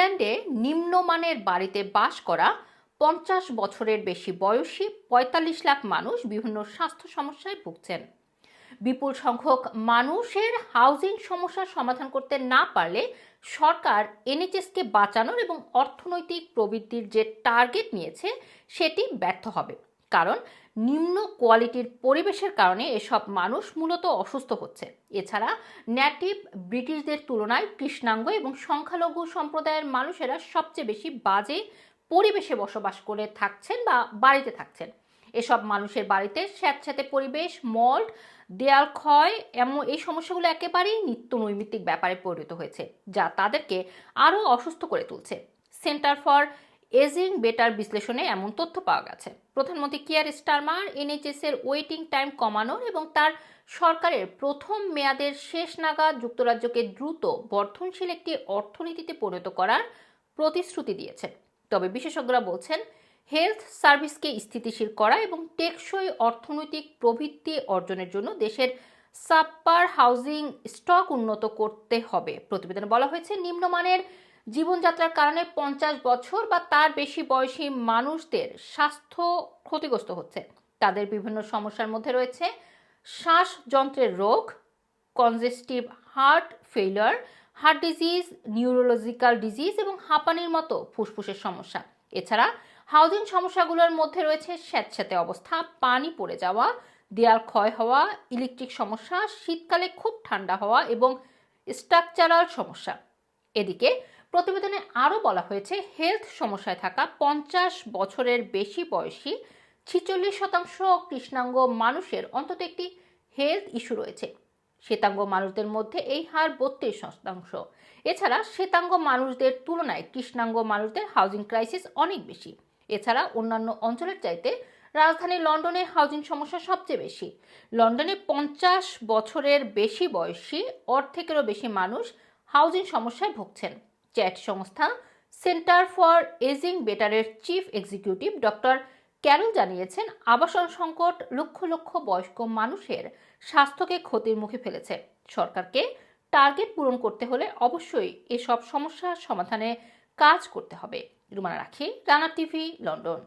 ইংল্যান্ডে নিম্নমানের বাড়িতে বাস করা পঞ্চাশ বছরের বেশি বয়সী পঁয়তাল্লিশ লাখ মানুষ বিভিন্ন স্বাস্থ্য সমস্যায় ভুগছেন। বিপুল সংখ্যক মানুষের হাউজিং সমস্যার সমাধান করতে না পারলে সরকার এনএচএসকে বাঁচানোর এবং অর্থনৈতিক প্রবৃদ্ধির যে টার্গেট নিয়েছে, সেটি ব্যর্থ হবে। কারণ নিম্ন কোয়ালিটির পরিবেশের কারণে এসব মানুষ মূলত অসুস্থ হচ্ছে। এছাড়া নেটিভ ব্রিটিশদের তুলনায় কৃষ্ণাঙ্গ এবং সংখ্যালঘু সম্প্রদায়ের মানুষেরা সবচেয়ে বেশি বাজে পরিবেশে বসবাস করে থাকছেন বা বাড়িতে থাকছেন। এসব মানুষের বাড়িতে স্যাঁতস্যাঁতে পরিবেশ মল্ট দেয়াল, ক্ষয়, এমন এই সমস্যাগুলো একেবারেই নিত্য নৈমিত্তিক ব্যাপারে পরিণত হয়েছে, যা তাদেরকে আরও অসুস্থ করে তুলছে। সেন্টার ফর এজিং বেটার বিশ্লেষণে এমন তথ্য পাওয়া গেছে। প্রধানমন্ত্রী কিয়ার স্টারমার এনএইচএস এর ওয়েটিং টাইম কমানোর এবং তার সরকারের প্রথম মেয়াদের শেষ নাগাদ যুক্তরাজ্যকে দ্রুত বর্ধনশীল একটি অর্থনীতিতে পরিণত করার প্রতিশ্রুতি দিয়েছেন তবে বিশেষজ্ঞরা বলছেন, হেলথ সার্ভিসকে স্থিতিশীল করা এবং টেকসই অর্থনৈতিক প্রবৃদ্ধি অর্জনের জন্য দেশের সাপ্পার হাউজিং স্টক উন্নত করতে হবে। প্রতিবেদনে বলা হয়েছে, নিম্নমানের জীবনযাত্রার কারণে পঞ্চাশ বছর বা তার বেশি বয়সী মানুষদের স্বাস্থ্য ক্ষতিগ্রস্ত হচ্ছে। তাদের বিভিন্ন সমস্যার মধ্যে রয়েছে শ্বাসযন্ত্রের রোগ congestive heart failure heart disease neurological disease এবং হাঁপানির মতো ফুসফুসের সমস্যা। এছাড়া হাউজিং সমস্যাগুলোর মধ্যে রয়েছে স্যাঁতস্যাঁতে অবস্থা, পানি পড়ে যাওয়া, দেয়াল ক্ষয় হওয়া ইলেকট্রিক সমস্যা, শীতকালে খুব ঠান্ডা হওয়া এবং স্ট্রাকচারাল সমস্যা। এদিকে প্রতিবেদনে আরও বলা হয়েছে, হেলথ সমস্যায় থাকা পঞ্চাশ বছরের বেশি বয়সী ছিচল্লিশ শতাংশ কৃষ্ণাঙ্গ মানুষের অন্তত একটি হেলথ ইস্যু রয়েছে। শ্বেতাঙ্গ মানুষদের মধ্যে এই হার বত্রিশ শতাংশ। এছাড়া শ্বেতাঙ্গ মানুষদের তুলনায় কৃষ্ণাঙ্গ মানুষদের হাউজিং ক্রাইসিস অনেক বেশি। এছাড়া অন্যান্য অঞ্চলের চাইতে রাজধানী লন্ডনে হাউজিং সমস্যা সবচেয়ে বেশি। লন্ডনে পঞ্চাশ বছরের বেশি বয়সী অর্ধেকেরও বেশি মানুষ হাউজিং সমস্যায় ভুগছেন। চ্যাট সংস্থা সেন্টার ফর এজিং বেটারের চিফ এক্সিকিউটিভ ডক্টর ক্যারল জানিয়েছেন, আবাসন সংকট লক্ষ লক্ষ বয়স্ক মানুষের স্বাস্থ্যকে ক্ষতির মুখে ফেলেছে। সরকারকে টার্গেট পূরণ করতে হলে অবশ্যই এসব সমস্যার সমাধানে কাজ করতে হবে। রুমানা রাখি, রানা টিভি, লন্ডন।